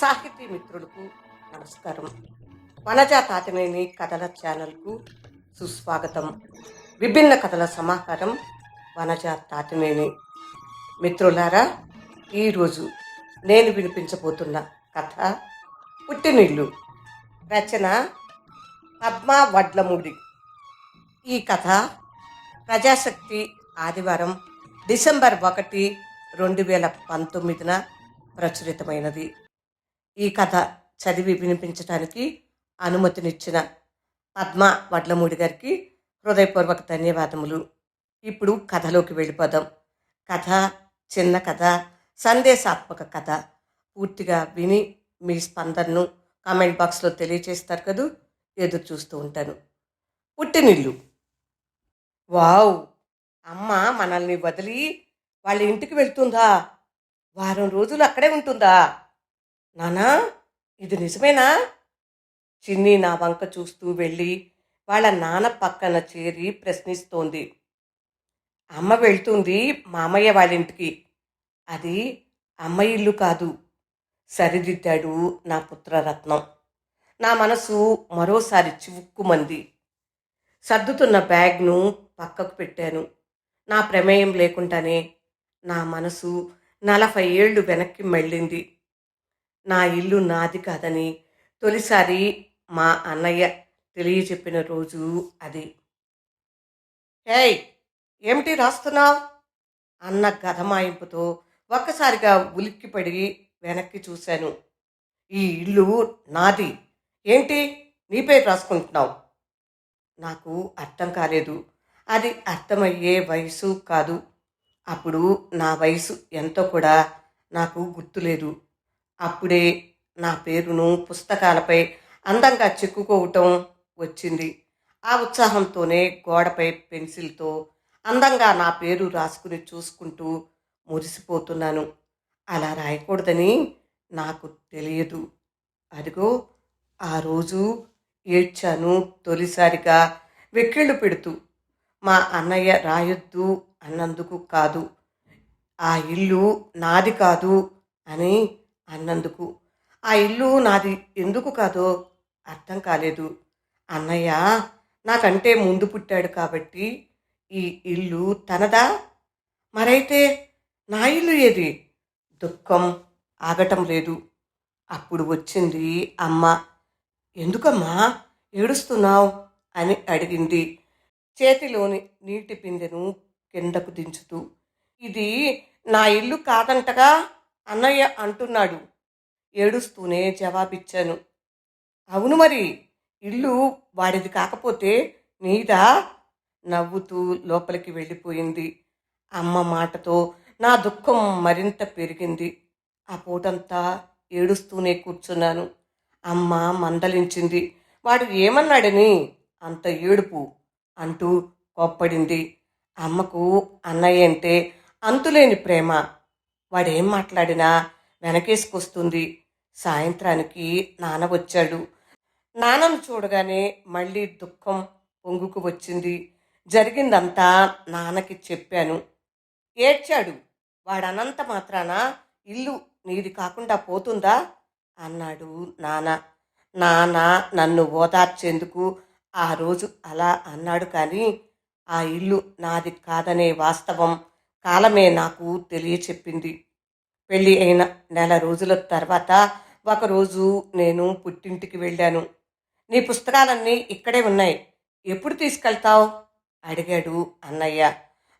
సాహితీ మిత్రులకు నమస్కారం. వనజ తాతినేని కథల ఛానల్కు సుస్వాగతం. విభిన్న కథల సమాహారం వనజా తాతమేని మిత్రులారా ఈరోజు నేను వినిపించబోతున్న కథ పుట్టినిల్లు. రచన పద్మా వడ్లమూడి ఈ కథ ప్రజాశక్తి ఆదివారం డిసెంబర్ ఒకటి రెండు వేల పంతొమ్మిదిన ప్రచురితమైనది. ఈ కథ చదివి వినిపించడానికి అనుమతినిచ్చిన పద్మ వడ్లమూడి గారికి హృదయపూర్వక ధన్యవాదములు. ఇప్పుడు కథలోకి వెళ్ళిపోదాం. కథ చిన్న కథ సందేశాత్మక కథ. పూర్తిగా విని మీ స్పందనను కామెంట్ బాక్స్లో తెలియజేస్తారు కదూ? ఎదురు చూస్తూ ఉంటాను. పుట్టినిల్లు. వావ్! అమ్మ మనల్ని వదిలి వాళ్ళ ఇంటికి వెళ్తుందా? వారం రోజులు అక్కడే ఉంటుందా? నానా ఇది నిజమేనా? చిన్ని నా వంక చూస్తూ వెళ్ళి వాళ్ళ నాన్న పక్కన చేరి ప్రశ్నిస్తోంది. అమ్మ వెళ్తుంది మామయ్య వాళ్ళ ఇంటికి అది అమ్మ ఇల్లు కాదు. సరిదిద్దాడు నా పుత్రరత్నం. నా మనసు మరోసారి చివుక్కుమంది. సర్దుతున్న బ్యాగ్ను పక్కకు పెట్టాను. నా ప్రమేయం లేకుండానే నా మనసు నలభై ఏళ్ళు వెనక్కి మళ్ళింది. నా ఇల్లు నాది కాదని తొలిసారి మా అన్నయ్య తెలియచెప్పిన రోజు అది. హేయ్ ఏమిటి రాస్తున్నావు? అన్న గధమాయింపుతో ఒక్కసారిగా ఉలిక్కిపడి వెనక్కి చూశాను. ఈ ఇల్లు నాది. ఏంటి? నీ పేరు రాసుకుంటున్నావు? నాకు అర్థం కాలేదు. అది అర్థమయ్యే వయసు కాదు. అప్పుడు నా వయసు ఎంతో కూడా నాకు గుర్తులేదు. అప్పుడే నా పేరును పుస్తకాలపై అందంగా చెక్కుకోవటం వచ్చింది. ఆ ఉత్సాహంతోనే గోడపై పెన్సిల్తో అందంగా నా పేరు రాసుకుని చూసుకుంటూ మురిసిపోతున్నాను. అలా రాయకూడదని నాకు తెలియదు. అదిగో ఆ రోజు ఏడ్చాను తొలిసారిగా వెక్కిళ్ళు పెడుతూ. మా అన్నయ్య రాయొద్దు అన్నందుకు కాదు. ఆ ఇల్లు నాది కాదు అని అన్నందుకు. ఆ ఇల్లు నాది ఎందుకు కాదో అర్థం కాలేదు. అన్నయ్య నాకంటే ముందు పుట్టాడు కాబట్టి ఈ ఇల్లు తనదా? మరైతే నా ఇల్లు ఏది? దుఃఖం ఆగటం లేదు. అప్పుడు వచ్చింది అమ్మ. ఎందుకమ్మా ఏడుస్తున్నావు? అని అడిగింది. చేతిలోని నీటి పిందెను కిందకు దించుతూ ఇది నా ఇల్లు కాదంటగా? అన్నయ్య అంటున్నాడు. ఏడుస్తూనే జవాబిచ్చాను. అవును మరి ఇల్లు వాడిది కాకపోతే నీదా నవ్వుతూ లోపలికి వెళ్ళిపోయింది. అమ్మ మాటతో నా దుఃఖం మరింత పెరిగింది. ఆ పూటంతా ఏడుస్తూనే కూర్చున్నాను. అమ్మ మందలించింది. వాడు ఏమన్నాడని అంత ఏడుపు? అంటూ కోప్పడింది. అమ్మకు అన్నయ్య అంటే అంతులేని ప్రేమ. వాడేం మాట్లాడినా వెనకేసుకొస్తుంది. సాయంత్రానికి నాన్న వచ్చాడు. నాన్నను చూడగానే మళ్ళీ దుఃఖం పొంగుకు వచ్చింది. జరిగిందంతా నాన్నకి చెప్పాను. ఏడ్చాడు. వాడనంత మాత్రాన ఇల్లు నీది కాకుండా పోతుందా? అన్నాడు నాన్న. నాన్న నన్ను ఓదార్చేందుకు ఆ రోజు అలా అన్నాడు కానీ ఆ ఇల్లు నాది కాదనే వాస్తవం కాలమే నాకు తెలియచెప్పింది. పెళ్ళి అయిన నెల రోజుల తర్వాత ఒకరోజు నేను పుట్టింటికి వెళ్ళాను. నీ పుస్తకాలన్నీ ఇక్కడే ఉన్నాయి. ఎప్పుడు తీసుకెళ్తావు? అడిగాడు అన్నయ్య.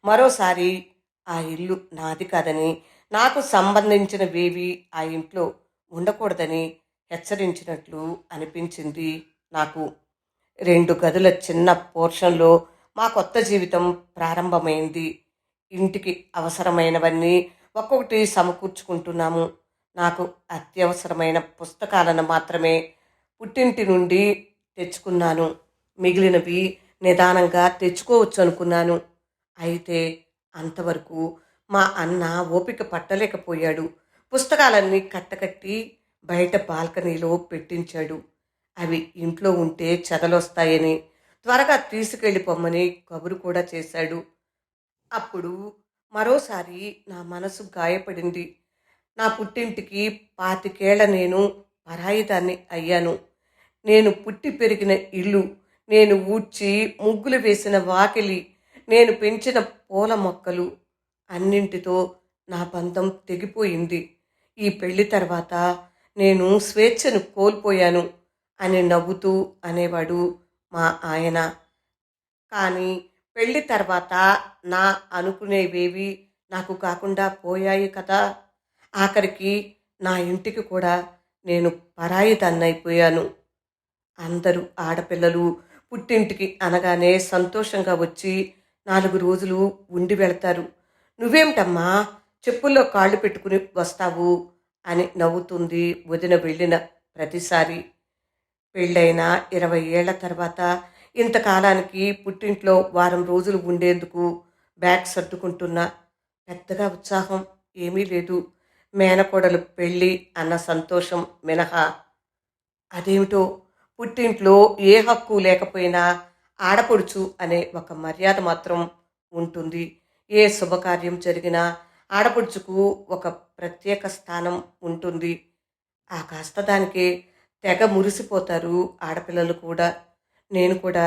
మరోసారి ఆ ఇల్లు నాది కాదని నాకు సంబంధించినవేవి ఆ ఇంట్లో ఉండకూడదని హెచ్చరించినట్లు అనిపించింది నాకు. రెండు గదుల చిన్న పోర్షన్లో మా కొత్త జీవితం ప్రారంభమైంది. ఇంటికి అవసరమైనవన్నీ ఒక్కొక్కటి సమకూర్చుకుంటున్నాము. నాకు అత్యవసరమైన పుస్తకాలను మాత్రమే పుట్టింటి నుండి తెచ్చుకున్నాను. మిగిలినవి నిదానంగా తెచ్చుకోవచ్చు అనుకున్నాను. అయితే అంతవరకు మా అన్న ఓపిక పట్టలేకపోయాడు. పుస్తకాలన్నీ కట్టకట్టి బయట బాల్కనీలో పెట్టించాడు. అవి ఇంట్లో ఉంటే చదలొస్తాయని త్వరగా తీసుకెళ్ళిపోమ్మని కబురు కూడా చేశాడు. అప్పుడు మరోసారి నా మనసు గాయపడింది. నా పుట్టింటికి పాతికేళ్ళ నేను పరాయిదాన్ని అయ్యాను. నేను పుట్టి పెరిగిన ఇల్లు నేను ఊడ్చి ముగ్గులు వేసిన వాకిలి నేను పెంచిన పూల మొక్కలు అన్నింటితో నా బంధం తెగిపోయింది. ఈ పెళ్ళి తర్వాత నేను స్వేచ్ఛను కోల్పోయాను అని నవ్వుతూ అనేవాడు మా ఆయన. కానీ పెళ్ళి తర్వాత నా అనుకునేవేవి నాకు కాకుండా పోయాయి కదా. ఆఖరికి నా ఇంటికి కూడా నేను పరాయి దన్నైపోయాను అందరూ ఆడపిల్లలు పుట్టింటికి అనగానే సంతోషంగా వచ్చి నాలుగు రోజులు ఉండి వెళతారు. నువ్వేమిటమ్మా చెప్పుల్లో కాళ్ళు పెట్టుకుని వస్తావు అని నవ్వుతుంది వదిన వెళ్ళిన ప్రతిసారి. పెళ్ళైన ఇరవై ఏళ్ళ తర్వాత ఇంతకాలానికి పుట్టింట్లో వారం రోజులు ఉండేందుకు బ్యాగ్ సర్దుకుంటున్నా పెద్దగా ఉత్సాహం ఏమీ లేదు. మేనకోడలు పెళ్ళి అన్న సంతోషం మినహా. అదేమిటో? పుట్టింట్లో ఏ హక్కు లేకపోయినా ఆడపడుచు అనే ఒక మర్యాద మాత్రం ఉంటుంది. ఏ శుభకార్యం జరిగినా ఆడపడుచుకు ఒక ప్రత్యేక స్థానం ఉంటుంది. ఆ కాస్త దానికే తెగ మురిసిపోతారు ఆడపిల్లలు కూడా. నేను కూడా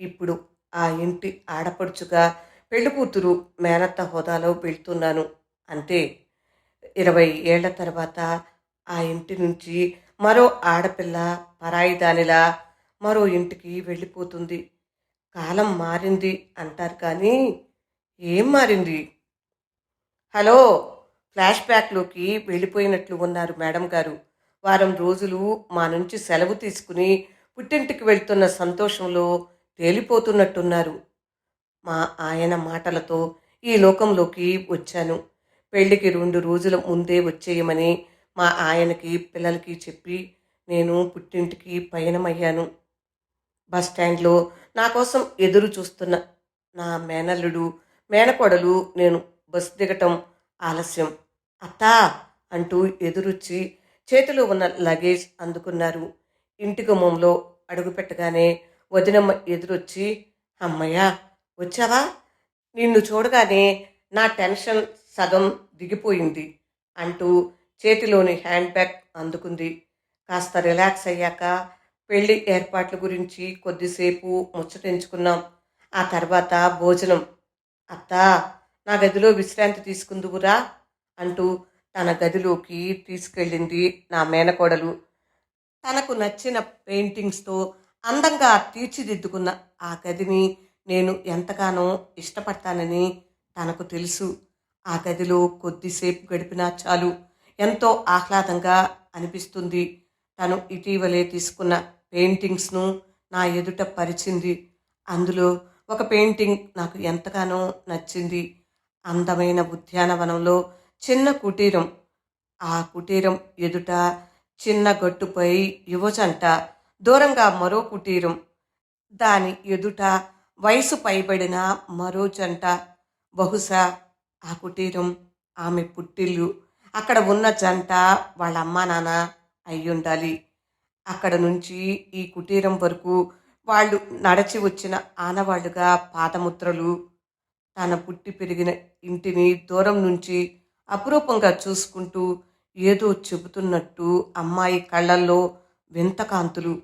ఇప్పుడు ఆ ఇంటి ఆడపడుచుగా పెళ్ళి కూతురు మేనత్త హోదాలో వెళ్తున్నాను. అంతే. ఇరవై ఏళ్ళ తర్వాత ఆ ఇంటి నుంచి మరో ఆడపిల్ల పరాయి దానిలా మరో ఇంటికి వెళ్ళిపోతుంది. కాలం మారింది అంటారు కానీ ఏం మారింది? హలో! ఫ్లాష్ బ్యాక్లోకి వెళ్ళిపోయినట్లు ఉన్నారు మేడం గారు. వారం రోజులు మా నుంచి సెలవు తీసుకుని పుట్టింటికి వెళ్తున్న సంతోషంలో తేలిపోతున్నట్టున్నారు. మా ఆయన మాటలతో ఈ లోకంలోకి వచ్చాను. పెళ్ళికి రెండు రోజుల ముందే వచ్చేయమని మా ఆయనకి పిల్లలకి చెప్పి నేను పుట్టింటికి పయనమయ్యాను. బస్ స్టాండ్లో నా కోసం ఎదురు చూస్తున్న నా మేనల్లుడు మేనకోడలు నేను బస్ దిగటం ఆలస్యం. అత్తా అంటూ ఎదురొచ్చి చేతిలో ఉన్న లగేజ్ అందుకున్నారు. ఇంటి గుమ్మంలో అడుగుపెట్టగానే వదినమ్మ ఎదురొచ్చి అమ్మయ్యా వచ్చావా? నిన్ను చూడగానే నా టెన్షన్ సగం దిగిపోయింది అంటూ చేతిలోని హ్యాండ్ బ్యాగ్ అందుకుంది. కాస్త రిలాక్స్ అయ్యాక పెళ్ళి ఏర్పాట్ల గురించి కొద్దిసేపు ముచ్చటించుకున్నాం. ఆ తర్వాత భోజనం. అత్తా నా గదిలో విశ్రాంతి తీసుకుందువురా అంటూ తన గదిలోకి తీసుకెళ్ళింది నా మేనకోడలు. తనకు నచ్చిన పెయింటింగ్స్తో అందంగా తీర్చిదిద్దుకున్న ఆ గదిని నేను ఎంతగానో ఇష్టపడతానని తనకు తెలుసు. ఆ గదిలో కొద్దిసేపు గడిపినా చాలు. ఎంతో ఆహ్లాదంగా అనిపిస్తుంది. తను ఇటీవలే తీసుకున్న పెయింటింగ్స్ను నా ఎదుట పరిచింది. అందులో ఒక పెయింటింగ్ నాకు ఎంతగానో నచ్చింది. అందమైన ఉద్యానవనంలో చిన్న కుటీరం. ఆ కుటీరం ఎదుట చిన్న గట్టుపై యువజంట దూరంగా మరో కుటీరం. దాని ఎదుట వయసు పైబడిన మరో జంట. బహుశా ఆ కుటీరం ఆమె పుట్టిల్లు. అక్కడ ఉన్న జంట వాళ్ళ అమ్మా నాన్న అయ్యుండాలి. అక్కడ నుంచి ఈ కుటీరం వరకు వాళ్ళు నడచి వచ్చిన ఆనవాళ్ళుగా పాదముద్రలు. తన పుట్టి పెరిగిన ఇంటిని దూరం నుంచి అపురూపంగా చూసుకుంటూ ఏదో చెబుతున్నట్టు అమ్మాయి కళ్ళల్లో వింత కాంతులు.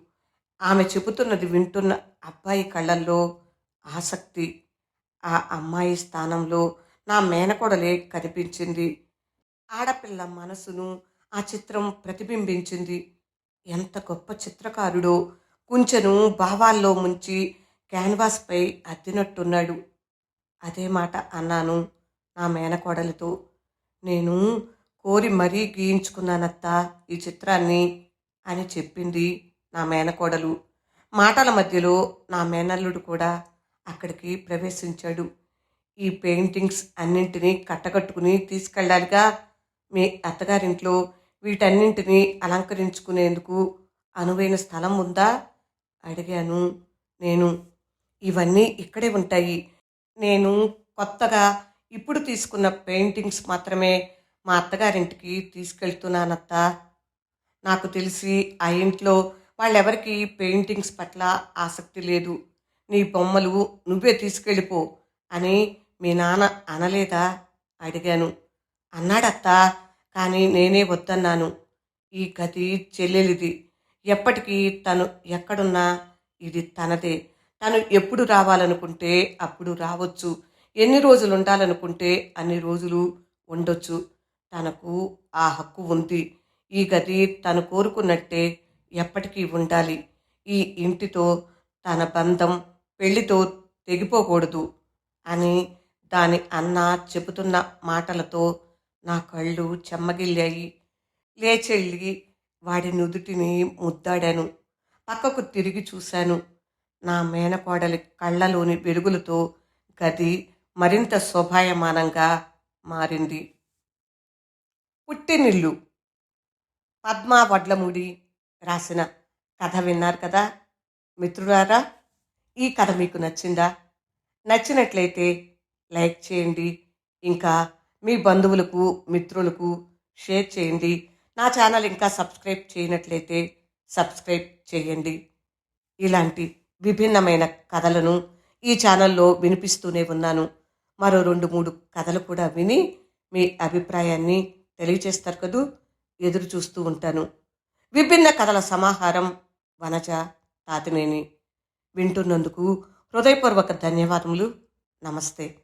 ఆమె చెబుతున్నది వింటున్న అబ్బాయి కళ్ళల్లో ఆసక్తి. ఆ అమ్మాయి స్థానంలో నా మేనకోడలే కనిపించింది. ఆడపిల్ల మనసును ఆ చిత్రం ప్రతిబింబించింది. ఎంత గొప్ప చిత్రకారుడో కుంచెను భావాల్లో ముంచి క్యాన్వాస్పై అద్దినట్టున్నాడు. అదే మాట అన్నాను నా మేనకోడలతో. నేను కోరి మరీ గీయించుకున్నానత్తా ఈ చిత్రాన్ని అని చెప్పింది నా మేనకోడలు. మాటల మధ్యలో నా మేనల్లుడు కూడా అక్కడికి ప్రవేశించాడు. ఈ పెయింటింగ్స్ అన్నింటినీ కట్టకట్టుకుని తీసుకెళ్ళాలిగా మీ అత్తగారింట్లో వీటన్నింటినీ అలంకరించుకునేందుకు అనువైన స్థలం ఉందా? అడిగాను నేను. ఇవన్నీ ఇక్కడే ఉంటాయి. నేను కొత్తగా ఇప్పుడు తీసుకున్న పెయింటింగ్స్ మాత్రమే మా అత్తగారింటికి తీసుకెళ్తున్నానత్త. నాకు తెలిసి ఆ ఇంట్లో వాళ్ళెవరికి పెయింటింగ్స్ పట్ల ఆసక్తి లేదు. నీ బొమ్మలు నువ్వే తీసుకెళ్ళిపో అని మీ నాన్న అనలేదా? అడిగాను. అన్నాడత్త కానీ నేనే వద్దన్నాను. ఈ గది చెల్లెలిది. ఎప్పటికీ తను ఎక్కడున్నా ఇది తనదే. తను ఎప్పుడు రావాలనుకుంటే అప్పుడు రావచ్చు. ఎన్ని రోజులు ఉండాలనుకుంటే అన్ని రోజులు ఉండొచ్చు. తనకు ఆ హక్కు ఉంది. ఈ గది తను కోరుకున్నట్టే ఎప్పటికీ ఉండాలి. ఈ ఇంటితో తన బంధం పెళ్ళితో తెగిపోకూడదు అని దాని అన్న చెబుతున్న మాటలతో నా కళ్ళు చెమ్మగిల్లాయి. లేచెళ్ళి వాడి నుదుటిని ముద్దాడాను. పక్కకు తిరిగి చూశాను. నా మేనకోడలి కళ్ళలోని వెలుగులతో గది మరింత శోభాయమానంగా మారింది. పుట్టినిల్లు పద్మా వడ్లముడి రాసిన కథ విన్నారు కదా? మిత్రులారా ఈ కథ మీకు నచ్చిందా? నచ్చినట్లయితే లైక్ చేయండి. ఇంకా మీ బంధువులకు మిత్రులకు షేర్ చేయండి. నా ఛానల్ ఇంకా సబ్స్క్రైబ్ చేయనట్లయితే సబ్స్క్రైబ్ చేయండి. ఇలాంటి విభిన్నమైన కథలను ఈ ఛానల్లో వినిపిస్తూనే ఉన్నాను. మరో రెండు మూడు కథలు కూడా విని మీ అభిప్రాయాన్ని తెలియచేస్తారు కదూ? ఎదురు చూస్తూ ఉంటాను. విభిన్న కథల సమాహారం వనజ తాతినేని వింటున్నందుకు హృదయపూర్వక ధన్యవాదములు. నమస్తే.